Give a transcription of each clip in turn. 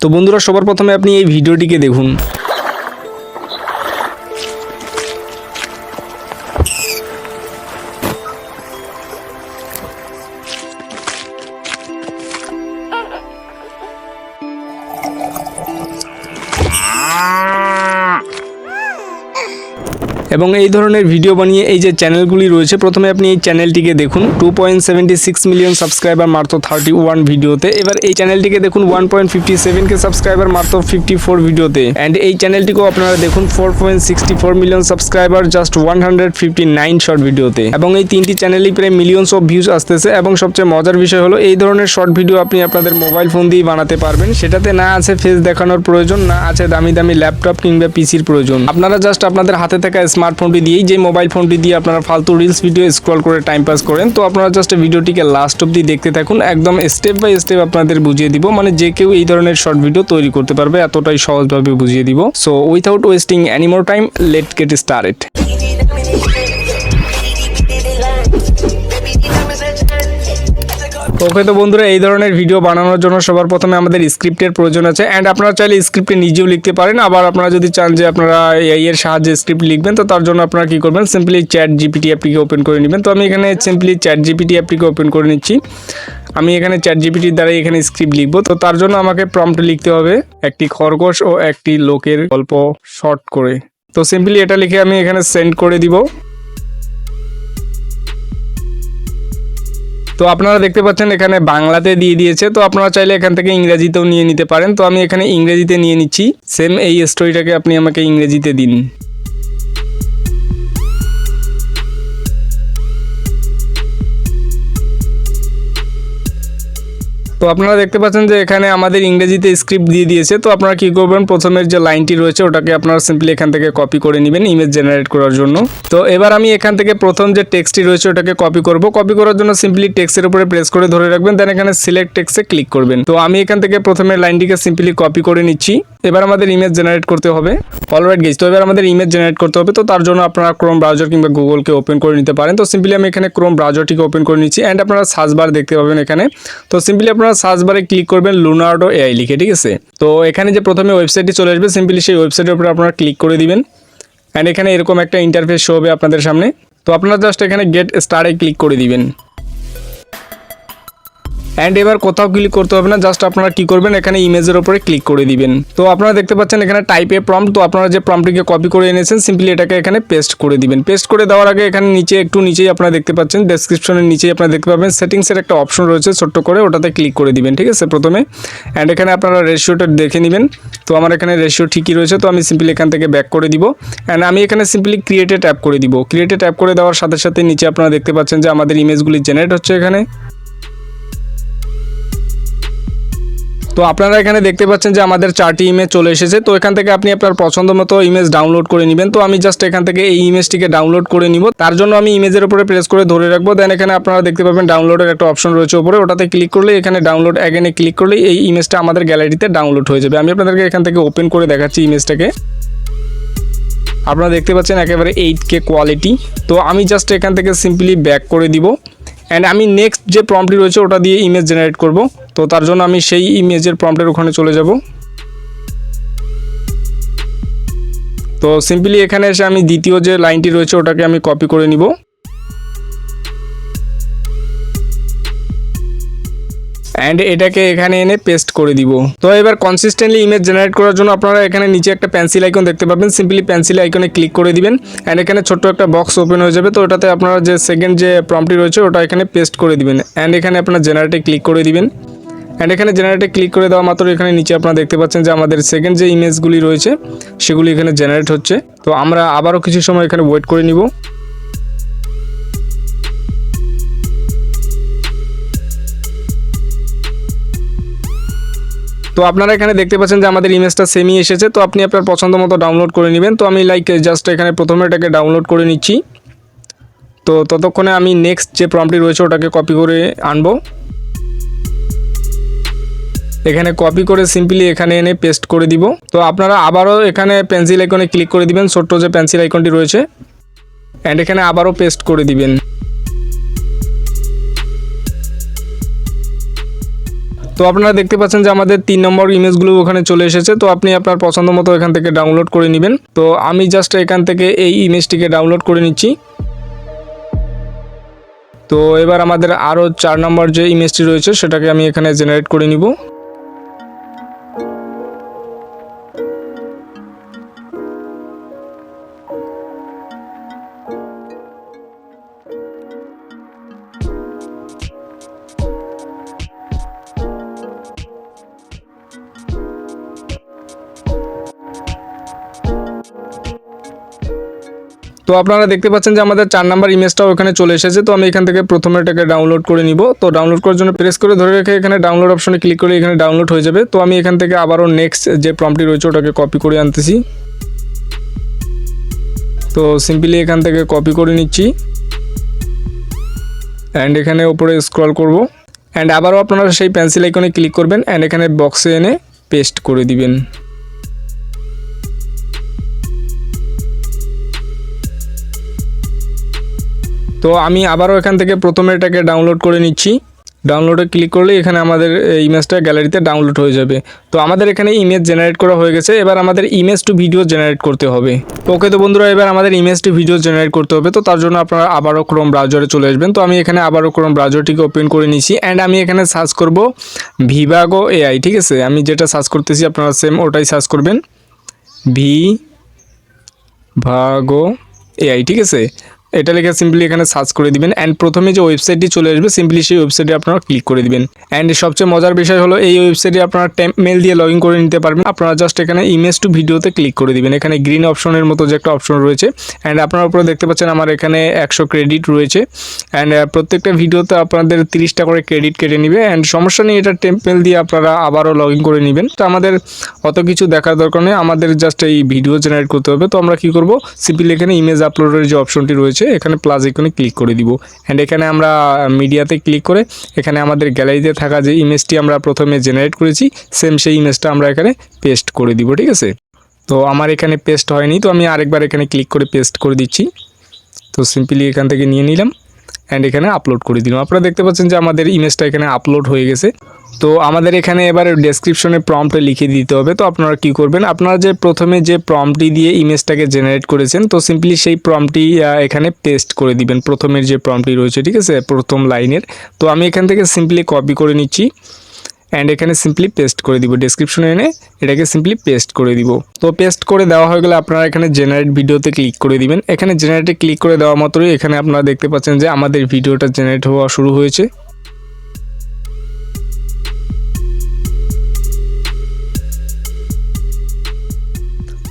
তো বন্ধুরা সবার প্রথমে আপনি এই ভিডিওটিকে দেখুন। এবং এই ধরনের ভিডিও বানিয়ে এই যে চ্যানেলগুলি রয়েছে, প্রথমে আপনি এই চ্যানেলটিকে দেখুন। Two point seventy six million subscriber মাত্র থার্টি ওয়ান ভিডিওতে এবার এই চ্যানেলটিকে দেখুন ওয়ান পয়েন্ট ফিফটি সেভেনকে সাবস্ক্রাইবার মাত্র ফিফটি ফোর ভিডিওতে অ্যান্ড এই চ্যানেলটিকেও আপনারা দেখুন four point sixty four million subscriber just one hundred fifty nine short ভিডিওতে এবং এই তিনটি চ্যানেলই প্রায় মিলিয়নস অফ ভিউজ আসতেছে। এবং সবচেয়ে মজার বিষয় হলো, এই ধরনের শর্ট ভিডিও আপনি আপনাদের মোবাইল ফোন দিয়ে বানাতে পারবেন। সেটাতে না আছে ফেস দেখানোর প্রয়োজন, না আছে দামি দামি ল্যাপটপ কিংবা পিসির প্রয়োজন। আপনারা জাস্ট আপনাদের হাতে থাকা স্মার্টফোনটি দিয়েই যে মোবাইল ফোনটি দিয়ে আপনারা ফালতু রিলস ভিডিও স্ক্রল করে টাইম পাস করেন, তো আপনারা জাস্ট ভিডিওটিকে লাস্ট অব্দি দেখতে থাকুন। একদম স্টেপ বাই স্টেপ আপনাদের বুঝিয়ে দিব মানে যে কেউ এই ধরনের শর্ট ভিডিও তৈরি করতে পারবে, এতটাই সহজভাবে বুঝিয়ে দিব। So without wasting anymore time let get started okay তো বন্ধুরা, এই ধরনের ভিডিও বানানোর জন্য সবার প্রথমে আমাদের স্ক্রিপ্টের প্রয়োজন আছে। অ্যান্ড আপনারা চাইলে স্ক্রিপ্টে নিজেও লিখতে পারেন, আবার আপনারা যদি চান যে আপনারা এআই এর সাহায্যে স্ক্রিপ্ট লিখবেন, তো তার জন্য আপনারা কী করবেন সিম্পলি চ্যাট জিপিটি অ্যাপটিকে ওপেন করে নেবেন। তো আমি এখানে সিম্পলি চ্যাট জিপিটি অ্যাপটিকে ওপেন করে নিচ্ছি। আমি এখানে চ্যাট জিপিটির দ্বারা এখানে স্ক্রিপ্ট লিখব। তো তার জন্য আমাকে প্রম্পট লিখতে হবে, একটি খরগোশ ও একটি লোকের গল্প শর্ট করে। তো সিম্পলি এটা লিখে আমি এখানে সেন্ড করে দিব। তো আপনারা দেখতে পাচ্ছেন এখানে বাংলাতে দিয়ে দিয়েছে। তো আপনারা চাইলে এখান থেকে ইংরেজিতেও নিয়ে নিতে পারেন। তো আমি এখানে ইংরেজিতে নিয়ে নিচ্ছি। সেম এই স্টোরিটাকে আপনি আমাকে ইংরেজিতে দিন। তো আপনারা দেখতে পাচ্ছেন যে এখানে আমাদের ইংরেজিতে স্ক্রিপ্ট দিয়ে দিয়েছে। তো আপনারা কী করবেন? প্রথমের যে লাইনটি রয়েছে, ওটাকে আপনারা সিম্পলি এখান থেকে কপি করে নেবেন ইমেজ জেনারেট করার জন্য। তো এবার আমি এখান থেকে প্রথম যে টেক্সটটি রয়েছে, ওটাকে কপি করব। কপি করার জন্য সিম্পলি টেক্সটের উপরে প্রেস করে ধরে রাখবেন দেন এখানে সিলেক্ট টেক্সটে ক্লিক করবেন। তো আমি এখান থেকে প্রথমে লাইনটিকে সিম্পলি কপি করে নিচ্ছি। এবার আমাদের ইমেজ জেনারেট করতে হবে। অলরাইট গেজ তো এবার আমাদের ইমেজ জেনারেট করতে হবে, তো তার জন্য আপনারা ক্রোম ব্রাউজার কিংবা গুগলকে ওপেন করে নিতে পারেন। তো সিম্পলি আমি এখানে ক্রোম ব্রাউজারটিকে ওপেন করে নিচ্ছি অ্যান্ড আপনারা সার্চ বার দেখতে পাবেন এখানে। তো সিম্পলি আপনারা সার্চ বারে ক্লিক করবেন লুনার্ডো এআই লিখে, ঠিক আছে? তো এখানে যে প্রথমে ওয়েবসাইটটি চলে আসবে সিম্পলি সেই ওয়েবসাইটের উপরে আপনারা ক্লিক করে দিবেন। অ্যান্ড এখানে এরকম একটা ইন্টারফেস শো হবে আপনাদের সামনে। তো আপনারা জাস্ট এখানে গেট স্টারে ক্লিক করে দিবেন। অ্যান্ড এবার কোথাও ক্লিক করতে হবে না জাস্ট আপনারা কি করবেন, এখানে ইমেজের উপরে ক্লিক করে দিবেন। তো আপনারা দেখতে পাচ্ছেন এখানে টাইপে প্রম্পট তো আপনারা যে প্রম্পটিকে কপি করে এনেছেন সিম্পলি এটাকে এখানে পেস্ট করে দিবেন। পেস্ট করে দেওয়ার আগে এখানে নিচে, একটু নিচেই আপনারা দেখতে পাচ্ছেন ডেসক্রিপশনের নিচেই আপনারা দেখতে পাবেন সেটিংসের একটা অপশন রয়েছে ছোট্ট করে, ওটাতে ক্লিক করে দিবেন, ঠিক আছে, প্রথমে। অ্যান্ড এখানে আপনারা রেশিওটা দেখে নেবেন। তো আমার এখানে রেশিও ঠিকই রয়েছে, তো আমি সিম্পলি এখান থেকে ব্যাক করে দিব। অ্যান্ড আমি এখানে সিম্পলি ক্রিয়েটে ট্যাপ করে দিব। ক্রিয়েটে ট্যাপ করে দেওয়ার সাথে সাথে নিচে আপনারা দেখতে পাচ্ছেন যে আমাদের ইমেজগুলি জেনারেট হচ্ছে এখানে। তো আপনারা এখানে দেখতে পাচ্ছেন যে আমাদের চারটি ইমেজ চলে এসেছে। তো এখান থেকে আপনি আপনার পছন্দ মতো ইমেজ ডাউনলোড করে নেবেন। তো আমি জাস্ট এখান থেকে এই ইমেজটিকে ডাউনলোড করে নিব। তার জন্য আমি ইমেজের উপরে প্রেস করে ধরে রাখব। দেন এখানে আপনারা দেখতে পাবেন ডাউনলোডের একটা অপশন রয়েছে উপরে। ওটাতে ক্লিক করলে এখানে ডাউনলোড অ্যাগেনে ক্লিক করলে এই ইমেজটা আমাদের গ্যালারিতে ডাউনলোড হয়ে যাবে। আমি আপনাদেরকে এখান থেকে ওপেন করে দেখাচ্ছি ইমেজটাকে আপনারা দেখতে পাচ্ছেন একেবারে এইট কে কোয়ালিটি তো আমি জাস্ট এখান থেকে সিম্পলি ব্যাক করে দিব। অ্যান্ড আমি নেক্সট যে প্রম্পটি রয়েছে, ওটা দিয়ে ইমেজ জেনারেট করব। তো তার জন্য আমি সেই ইমেজের প্রম্পটের ওখানে চলে যাব। তো সিম্পলি এখানে এসে আমি দ্বিতীয় যে লাইনটি রয়েছে, ওটাকে আমি কপি করে নিব। অ্যান্ড এটাকে এখানে এনে পেস্ট করে দিব। তো এবার কনসিস্টেন্টলি ইমেজ জেনারেট করার জন্য আপনারা এখানে নিচে একটা পেন্সিল আইকন দেখতে পাবেন। সিম্পলি পেন্সিল আইকনে ক্লিক করে দিবেন। অ্যান্ড এখানে ছোট্ট একটা বক্স ওপেন হয়ে যাবে। তো ওটাতে আপনারা যে সেকেন্ড যে প্রম্পটি রয়েছে, ওটা এখানে পেস্ট করে দিবেন। অ্যান্ড এখানে আপনার জেনারেটে ক্লিক করে দিবেন। অ্যান্ড এখানে জেনারেটে ক্লিক করে দেওয়া মাত্র এখানে নিচে আপনারা দেখতে পাচ্ছেন যে আমাদের সেকেন্ড যে ইমেজগুলি রয়েছে, সেগুলি এখানে জেনারেট হচ্ছে। তো আমরা আবারও কিছু সময় এখানে ওয়েট করে নিব। তো আপনারা এখানে দেখতে পাচ্ছেন যে আমাদের ইমেজটা সেমই এসেছে। তো আপনি আপনার পছন্দ মতো ডাউনলোড করে নেবেন। তো আমি লাইক জাস্ট এখানে প্রথমে এটাকে ডাউনলোড করে নিচ্ছি। তো ততক্ষণে আমি নেক্সট যে প্রম্পটি রয়েছে, ওটাকে কপি করে আনব। এখানে কপি করে সিম্পলি এখানে এনে পেস্ট করে দিব। তো আপনারা আবারও এখানে পেন্সিল আইকনে ক্লিক করে দিবেন, ছোট্ট যে পেন্সিল আইকনটি রয়েছে। অ্যান্ড এখানে আবারও পেস্ট করে দিবেন। তো আপনারা দেখতে পাচ্ছেন যে আমাদের তিন নম্বর ইমেজগুলো ওখানে চলে এসেছে। তো আপনি আপনার পছন্দ মতো এখান থেকে ডাউনলোড করে নেবেন। তো আমি জাস্ট এখান থেকে এই ইমেজটিকে ডাউনলোড করে নিচ্ছি। তো এবার আমাদের আরও চার নম্বর যে ইমেজটি রয়েছে, সেটাকে আমি এখানে জেনারেট করে নিব। তো আপনারা দেখতে পাচ্ছেন যে আমাদের চার নাম্বার ইমেজটাও এখানে চলে এসেছে। তো আমি এখান থেকে প্রথমে এটাকে ডাউনলোড করে নিব। তো ডাউনলোড করার জন্য প্রেস করে ধরে রেখে এখানে ডাউনলোড অপশনে ক্লিক করে এখানে ডাউনলোড হয়ে যাবে। তো আমি এখান থেকে আবারও নেক্সট যে প্রম্পটি রয়েছে, ওটাকে কপি করে আনতেছি। তো সিম্পলি এখান থেকে কপি করে নিচ্ছি। অ্যান্ড এখানে ওপরে স্ক্রল করব। অ্যান্ড আবারও আপনারা সেই পেন্সিল আইকনে ক্লিক করবেন। অ্যান্ড এখানে বক্সে এনে পেস্ট করে দিবেন। তো আমি আবারও এখান থেকে প্রথমে এটাকে ডাউনলোড করে নিচ্ছি। ডাউনলোডে ক্লিক করলে এখানে আমাদের ইমেজটা গ্যালারিতে ডাউনলোড হয়ে যাবে। তো আমাদের এখানে ইমেজ জেনারেট করা হয়ে গেছে। এবার আমাদের ইমেজ টু ভিডিও জেনারেট করতে হবে। ওকে, তো বন্ধুরা, এবার আমাদের ইমেজ টু ভিডিও জেনারেট করতে হবে। তো তার জন্য আপনারা আবারও ক্রোম ব্রাউজারে চলে আসবেন। তো আমি এখানে আবারও ক্রোম ব্রাউজারটিকে ওপেন করে নিয়েছি। অ্যান্ড আমি এখানে সার্চ করব ভিভাগো এআই ঠিক আছে? আমি যেটা সার্চ করতেছি, আপনারা সেম ওটাই সার্চ করবেন। ভি ভাগো এআই ঠিক আছে? এটা লিখে সিম্পলি এখানে সার্চ করে দিবেন অ্যান্ড প্রথমে যে ওয়েবসাইটটি চলে আসবে সিম্পলি সেই ওয়েবসাইটে আপনারা ক্লিক করে দিবেন। অ্যান্ড সবচেয়ে মজার বিষয় হলো, এই ওয়েবসাইটে আপনারা টেম্প মেল দিয়ে লগ করে নিতে পারবেন। আপনারা জাস্ট এখানে ইমেজ টু ভিডিওতে ক্লিক করে দিবেন। এখানে গ্রিন অপশনের মতো যে একটা অপশন রয়েছে। অ্যান্ড আপনারা উপরে দেখতে পাচ্ছেন আমার এখানে একশো ক্রেডিট রয়েছে। অ্যান্ড প্রত্যেকটা ভিডিওতে আপনাদের তিরিশটা করে ক্রেডিট কেটে নেবে। অ্যান্ড সমস্যা নেই, এটা টেম্পেল দিয়ে আপনারা আবারও লগ করে নেবেন। তো আমাদের অত কিছু দেখার দরকার নেই। আমাদের জাস্ট এই ভিডিও জেনারেট করতে হবে। তো আমরা কি করব? সিম্পলি এখানে ইমেজ আপলোডের যে অপশনটি রয়েছে এখানে প্লাস এখানে ক্লিক করে দিব। অ্যান্ড এখানে আমরা মিডিয়াতে ক্লিক করে এখানে আমাদের গ্যালারিতে থাকা যে ইমেজটি আমরা প্রথমে জেনারেট করেছি সেম সেই ইমেজটা আমরা এখানে পেস্ট করে দিব, ঠিক আছে? তো আমার এখানে পেস্ট হয়নি, তো আমি আরেকবার এখানে ক্লিক করে পেস্ট করে দিচ্ছি। তো সিম্পলি এখান থেকে নিয়ে নিলাম। অ্যান্ড এখানে আপলোড করে দিলাম। আপনারা দেখতে পাচ্ছেন যে আমাদের ইমেজটা এখানে আপলোড হয়ে গেছে। তো আমাদের এখানে এবার ডেসক্রিপশনে প্রম্পটে লিখে দিতে হবে। তো আপনারা কি করবেন? আপনারা যে প্রথমে যে প্রম্পটি দিয়ে ইমেজটাকে জেনারেট করেছেন, তো সিম্পলি সেই প্রম্পটি এখানে পেস্ট করে দিবেন। প্রথমের যে প্রম্পটি রয়েছে, ঠিক আছে? প্রথম লাইনের তো আমি এখান থেকে সিম্পলি কপি করে নিচ্ছি। অ্যান্ড এখানে সিম্পলি পেস্ট করে দিব। ডেসক্রিপশনে এনে এটাকে সিম্পলি পেস্ট করে দিব। তো পেস্ট করে দেওয়া হয়ে গেলে আপনারা এখানে জেনারেট ভিডিওতে ক্লিক করে দিবেন। এখানে জেনারেটে ক্লিক করে দেওয়া মাত্রই এখানে আপনারা দেখতে পাচ্ছেন যে আমাদের ভিডিওটা জেনারেট হওয়া শুরু হয়েছে।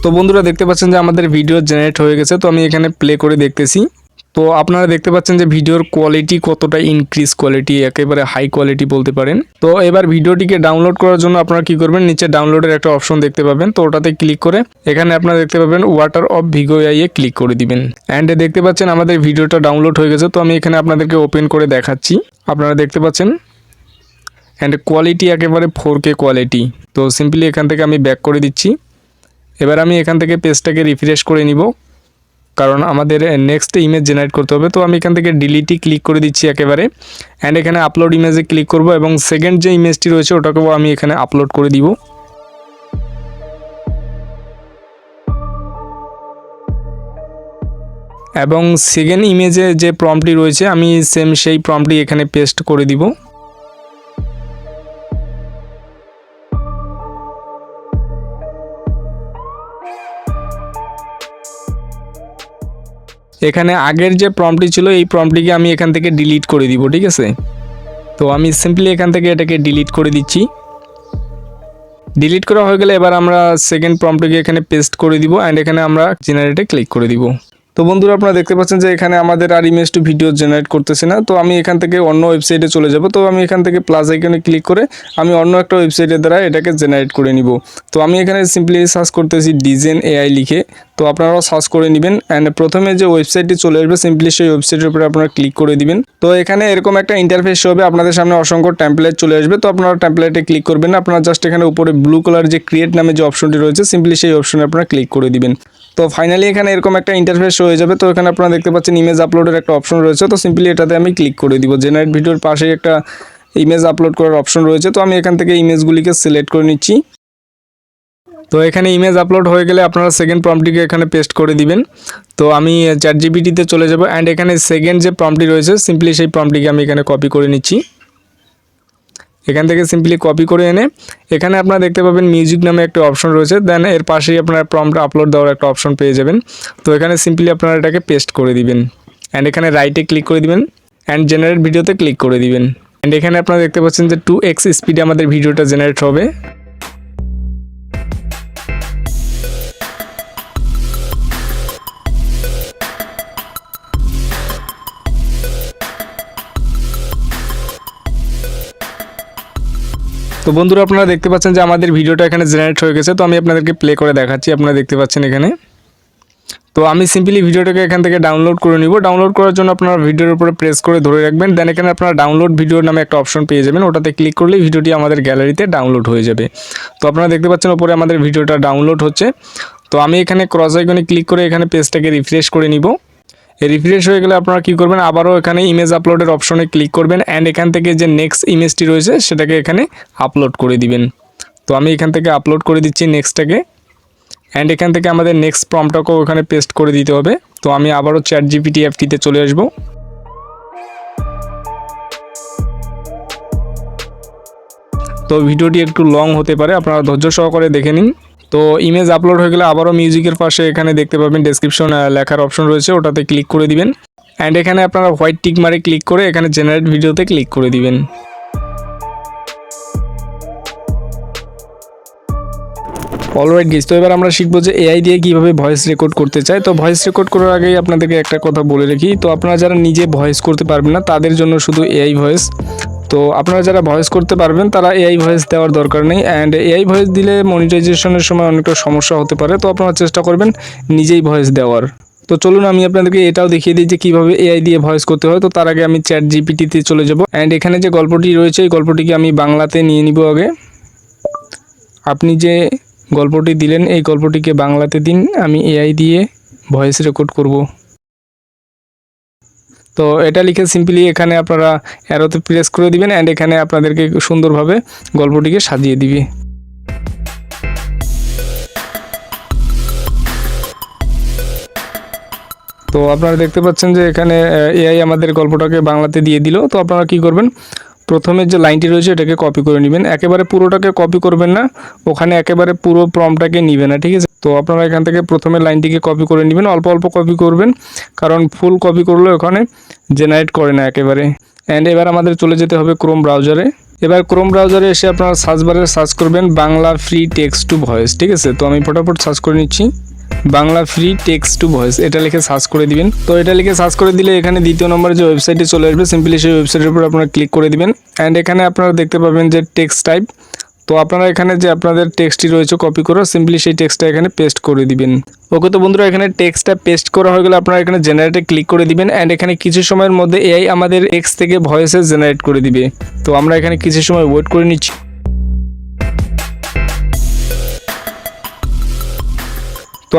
তো বন্ধুরা দেখতে পাচ্ছেন যে আমাদের ভিডিও জেনারেট হয়ে গেছে। তো আমি এখানে প্লে করে দেখতেছি। তো আপনারা দেখতে পাচ্ছেন যে ভিডিওর কোয়ালিটি কতটা ইনক্রিজ কোয়ালিটি একেবারে হাই কোয়ালিটি বলতে পারেন। তো এবার ভিডিওটিকে ডাউনলোড করার জন্য আপনারা কি করবেন, নিচে ডাউনলোডের একটা অপশন দেখতে পাবেন। তো ওটাতে ক্লিক করে এখানে আপনারা দেখতে পাবেন ওয়াটার অফ ভিগো এ ক্লিক করে দিবেন। অ্যান্ড দেখতে পাচ্ছেন আমাদের ভিডিওটা ডাউনলোড হয়ে গেছে, তো আমি এখানে আপনাদেরকে ওপেন করে দেখাচ্ছি। আপনারা দেখতে পাচ্ছেন? অ্যান্ড কোয়ালিটি একেবারে ফোর কে কোয়ালিটি তো সিম্পলি এখান থেকে আমি ব্যাক করে দিচ্ছি। এবার আমি এখান থেকে পেজটাকে রিফ্রেশ করে নিব। কারণ আমাদের নেক্সট ইমেজ জেনারেট করতে হবে। তো আমি এখান থেকে ডিলিটি ক্লিক করে দিচ্ছি একেবারে। অ্যান্ড এখানে আপলোড ইমেজে ক্লিক করব এবং সেকেন্ড যে ইমেজটি রয়েছে, ওটাকেও আমি এখানে আপলোড করে দিব। এবং সেকেন্ড ইমেজে যে প্রম্পটি রয়েছে, আমি সেম সেই প্রম্পটি এখানে পেস্ট করে দিব। এখানে আগের যে প্রম্পটি ছিল, এই প্রম্পটিকে আমি এখান থেকে ডিলিট করে দিব, ঠিক আছে? তো আমি সিম্পলি এখান থেকে এটাকে ডিলিট করে দিচ্ছি। ডিলিট করা হয়ে গেলে এবার আমরা সেকেন্ড প্রম্পটিকে এখানে পেস্ট করে দিব অ্যান্ড এখানে আমরা জেনারেটে ক্লিক করে দিব। তো বন্ধুরা আপনারা দেখতে পাচ্ছেন যে এখানে আমাদের আর ইমেজ টু ভিডিও জেনারেট করতেছে না। তো আমি এখান থেকে অন্য ওয়েবসাইটে চলে যাব। তো আমি এখান থেকে প্লাস আইকনে ক্লিক করে আমি অন্য একটা ওয়েবসাইটের দ্বারা এটাকে জেনারেট করে নিব। তো আমি এখানে সিম্পলি সার্চ করতেছি ডিজেন এআই লিখে। তো আপনারাও সার্চ করে নেবেন অ্যান্ড প্রথমে যে ওয়েবসাইটটি চলে আসবে সিম্পলি সেই ওয়েবসাইটের উপরে আপনারা ক্লিক করে দিবেন। তো এখানে এরকম একটা ইন্টারফেস হবে, আপনাদের সামনে অসংখ্য টেমপ্লেট চলে আসবে। তো আপনারা টেমপ্লেটে ক্লিক করবেন আপনারা জাস্ট এখানে উপরে ব্লু কালার যে ক্রিয়েট নামে যে অপশনটি রয়েছে সিম্পলি সেই অপশনে আপনারা ক্লিক করে দিবেন। তো ফাইনালি এখানে এরকম একটা ইন্টারফেস হয়ে যাবে। তো এখানে আপনারা দেখতে পাচ্ছেন ইমেজ আপলোডের একটা অপশন রয়েছে। তো সিম্পলি এটাতে আমি ক্লিক করে দিব। জেনারেট ভিডিওর পাশেই একটা ইমেজ আপলোড করার অপশন রয়েছে। তো আমি এখান থেকে ইমেজগুলিকে সিলেক্ট করে নিচ্ছি। তো এখানে ইমেজ আপলোড হয়ে গেলে আপনারা সেকেন্ড প্রম্পটিকে এখানে পেস্ট করে দিবেন। তো আমি চ্যাট জিবিটিতে চলে যাব। অ্যান্ড এখানে সেকেন্ড যে প্রম্পটি রয়েছে সিম্পলি সেই প্রম্পটিকে আমি এখানে কপি করে নিচ্ছি। এখান থেকে সিম্পলি কপি করে এনে এখানে আপনারা দেখতে পাবেন মিউজিক নামে একটা অপশন রয়েছে। দেন এর পাশেই আপনারা প্রম্পট আপলোড দেওয়ার একটা অপশন পেয়ে যাবেন। তো এখানে সিম্পলি আপনারা এটাকে পেস্ট করে দিবেন। অ্যান্ড এখানে রাইটে ক্লিক করে দিবেন। অ্যান্ড জেনারেট ভিডিওতে ক্লিক করে দিবেন। অ্যান্ড এখানে আপনারা দেখতে পাচ্ছেন যে টু এক্স স্পিডে আমাদের ভিডিওটা জেনারেট হবে। তো বন্ধুরা আপনারা দেখতে পাচ্ছেন যে আমাদের ভিডিওটা এখানে জেনারেট হয়ে গেছে, তো আমি আপনাদেরকে প্লে করে দেখাচ্ছি, আপনারা দেখতে পাচ্ছেন এখানে। তো আমি সিম্পলি ভিডিওটাকে এখান থেকে ডাউনলোড করে নিব। ডাউনলোড করার জন্য আপনারা ভিডিওর উপরে প্রেস করে ধরে রাখবেন দেন এখানে আপনারা ডাউনলোড ভিডিও নামে একটা অপশন পেয়ে যাবেন, ওটাতে ক্লিক করলেই ভিডিওটি আমাদের গ্যালারিতে ডাউনলোড হয়ে যাবে। তো আপনারা দেখতে পাচ্ছেন ওপরে আমাদের ভিডিওটা ডাউনলোড হচ্ছে। তো আমি এখানে ক্রস আইকনে ক্লিক করে এখানে পেজটাকে রিফ্রেশ করে নিব। রিফ্রেশ হয়ে গেলে আপনারা কী করবেন? আবারও এখানে ইমেজ আপলোডের অপশনে ক্লিক করবেন অ্যান্ড এখান থেকে যে নেক্সট ইমেজটি রয়েছে, সেটাকে এখানে আপলোড করে দিবেন। তো আমি এখান থেকে আপলোড করে দিচ্ছি নেক্সটটাকে অ্যান্ড এখান থেকে আমাদের নেক্সট প্রমটাকেও এখানে পেস্ট করে দিতে হবে। তো আমি আবারও চ্যাট জিপিটি অ্যাপটিতে চলে আসব। তো ভিডিওটি একটু লং হতে পারে, আপনারা ধৈর্য সহকারে দেখে নিন। তো ইমেজ আপলোড হয়ে গেলে আবারও মিউজিকের পাশে এখানে দেখতে পাবেন ডেসক্রিপশন লেখার অপশন রয়েছে, ওটাতে ক্লিক করে দিবেন। অ্যান্ড এখানে আপনারা হোয়াইট টিক মারে ক্লিক করে এখানে জেনারেট ভিডিওতে ক্লিক করে দিবেন। অলরাইট গেস তো এবার আমরা শিখব যে এআই দিয়ে কীভাবে ভয়েস রেকর্ড করতে চাই তো ভয়েস রেকর্ড করার আগেই আপনাদেরকে একটা কথা বলে রাখি। তো আপনারা যারা নিজে ভয়েস করতে পারবেন না, তাদের জন্য শুধু এআই ভয়েস তো আপনারা যারা ভয়েস করতে পারবেন, তারা এআই ভয়েস দেওয়ার দরকার নেই অ্যান্ড এআই ভয়েস দিলে মনিটাইজেশনের সময় অনেকটা সমস্যা হতে পারে, তো আপনারা চেষ্টা করবেন নিজেই ভয়েস দেওয়ার। তো চলুন আমি আপনাদেরকে এটাও দেখিয়ে দিই যে কীভাবে এআই দিয়ে ভয়েস করতে হয়। তো তার আগে আমি চ্যাট জিপিটিতে চলে যাব অ্যান্ড এখানে যে গল্পটি রয়েছে, এই গল্পটিকে আমি বাংলাতে নিয়ে নিব আগে। আপনি যে গল্পটি দিলেন, এই গল্পটিকে বাংলাতে দিন, আমি এআই দিয়ে ভয়েস রেকর্ড করব। তো এটা লিখে সিম্পলি এখানে আপনারা অ্যারোতে প্রেস করে দিবেন অ্যান্ড এখানে আপনাদেরকে সুন্দরভাবে গল্পটিকে সাজিয়ে দিবে। তো আপনারা দেখতে পাচ্ছেন যে এখানে এআই আমাদের গল্পটাকে বাংলাতে দিয়ে দিল। তো আপনারা কি করবেন? প্রথমে যে লাইনটি রয়েছে এটাকে কপি করে নেবেন। একেবারে পুরোটাকে কপি করবেন না, ওখানে একেবারে পুরো প্রমটাকে নিবে না, ঠিক আছে? তো আপনারা এখান থেকে প্রথমে লাইনটিকে কপি করে নেবেন, অল্প অল্প কপি করবেন, কারণ ফুল কপি করলে ওখানে জেনারেট করে না একেবারে। অ্যান্ড এবার আমাদের চলে যেতে হবে ক্রোম ব্রাউজারে এবার ক্রোম ব্রাউজারে এসে আপনারা সার্চ বারে সার্চ করবেন Bangla free text to voice ঠিক আছে? তো আমি ফটাফট সার্চ করে নিচ্ছি। Bangla free text to voice এটা লিখে সার্চ করে দিবেন। তো এটা লিখে সার্চ করে দিলে এখানে দ্বিতীয় নম্বরে যে ওয়েবসাইটে চলে আসবে সিম্পলি সেই ওয়েবসাইটের উপর আপনারা ক্লিক করে দিবেন। অ্যান্ড এখানে আপনারা দেখতে পাবেন যে টেক্সট টাইপ তো আপনারা এখানে যে আপনাদের টেক্সটটি রয়েছে কপি করে সিম্পলি সেই টেক্সটটা এখানে পেস্ট করে দিবেন। ওকে তো বন্ধুরা, এখানে টেক্সটটা পেস্ট করা হয়ে গেলে আপনারা এখানে জেনারেটে ক্লিক করে দিবেন। অ্যান্ড এখানে কিছু সময়ের মধ্যে এআই আমাদের এক্স থেকে ভয়েসে জেনারেট করে দিবে। তো আমরা এখানে কিছু সময় ওয়েট করে নিচ্ছি।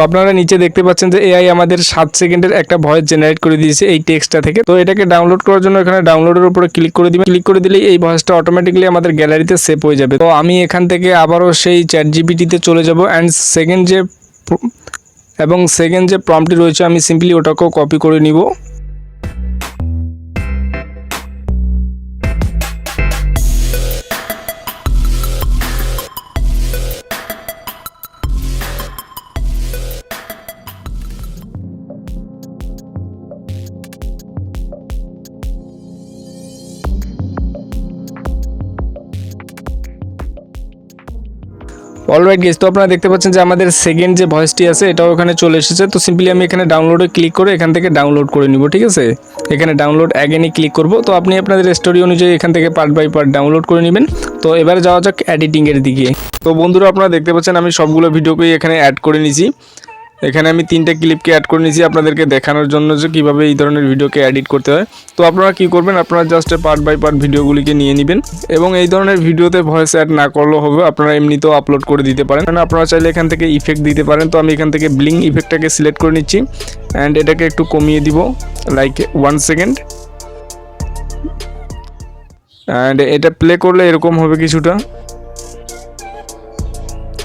আপনারা নিচে দেখতে পাচ্ছেন যে এআই আমাদের সাত সেকেন্ডের একটা ভয়েস জেনারেট করে দিয়েছে এই টেক্সটটা থেকে। তো এটাকে ডাউনলোড করার জন্য এখানে ডাউনলোডের উপরে ক্লিক করে দিবেন। ক্লিক করে দিলেই এই ভয়েসটা অটোমেটিকলি আমাদের গ্যালারিতে সেভ হয়ে যাবে। তো আমি এখান থেকে আবারও সেই চ্যাট জিপিটিতে চলে যাব। অ্যান্ড সেকেন্ড যে এবং সেকেন্ড যে প্রম্পটি রয়েছে, আমি সিম্পলি ওটাকেও কপি করে নিব। অলরাইট গেস তো আপনারা দেখতে পাচ্ছেন যে আমাদের সেকেন্ড যে ভয়েসটি আছে, এটাও এখানে চলে এসেছে। তো সিম্পলি আমি এখানে ডাউনলোডে ক্লিক করে এখান থেকে ডাউনলোড করে নিব, ঠিক আছে? এখানে ডাউনলোড অ্যাগেনে ক্লিক করব। তো আপনি আপনাদের স্টোরি অনুযায়ী এখান থেকে পার্ট বাই পার্ট ডাউনলোড করে নেবেন। তো এবারে যাওয়া যাক এডিটিংয়ের দিকে। তো বন্ধুরা, আপনারা দেখতে পাচ্ছেন আমি সবগুলো ভিডিওকেই এখানে অ্যাড করে নিয়েছি। এখানে আমি তিনটে ক্লিপকে অ্যাড করে নিয়েছি আপনাদেরকে দেখানোর জন্য যে কীভাবে এই ধরনের ভিডিওকে এডিট করতে হয়। তো আপনারা কি করবেন, আপনারা জাস্ট পার্ট বাই পার্ট ভিডিওগুলিকে নিয়ে নেবেন এবং এই ধরনের ভিডিওতে ভয়েস অ্যাড না করলেও হবে, আপনারা এমনিতেও আপলোড করে দিতে পারেন। মানে আপনারা চাইলে এখান থেকে ইফেক্ট দিতে পারেন। তো আমি এখান থেকে ব্লিং ইফেক্টটাকে সিলেক্ট করে নিচ্ছি অ্যান্ড এটাকে একটু কমিয়ে দিব লাইক ওয়ান সেকেন্ড অ্যান্ড এটা প্লে করলে এরকম হবে কিছুটা।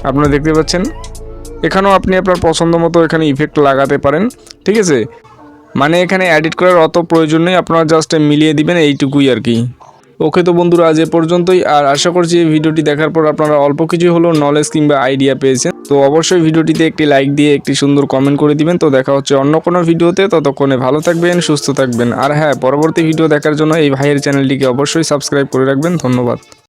আপনারা দেখতে পাচ্ছেন? এখানেও আপনি আপনার পছন্দ মতো এখানে ইফেক্ট লাগাতে পারেন, ঠিক আছে? মানে এখানে অ্যাডিট করার অত প্রয়োজন নেই, আপনারা জাস্ট মিলিয়ে দিবেন এইটুকুই আর কি। ওকে তো বন্ধুরা, আজ এ পর্যন্তই, আর আশা করছি এই ভিডিওটি দেখার পর আপনারা অল্প কিছু হলেও নলেজ কিংবা আইডিয়া পেয়েছেন। তো অবশ্যই ভিডিওটিতে একটি লাইক দিয়ে একটি সুন্দর কমেন্ট করে দিবেন। তো দেখা হচ্ছে অন্য কোনো ভিডিওতে, ততক্ষণে ভালো থাকবেন, সুস্থ থাকবেন। আর হ্যাঁ পরবর্তী ভিডিও দেখার জন্য এই ভাইয়ের চ্যানেলটিকে অবশ্যই সাবস্ক্রাইব করে রাখবেন। ধন্যবাদ।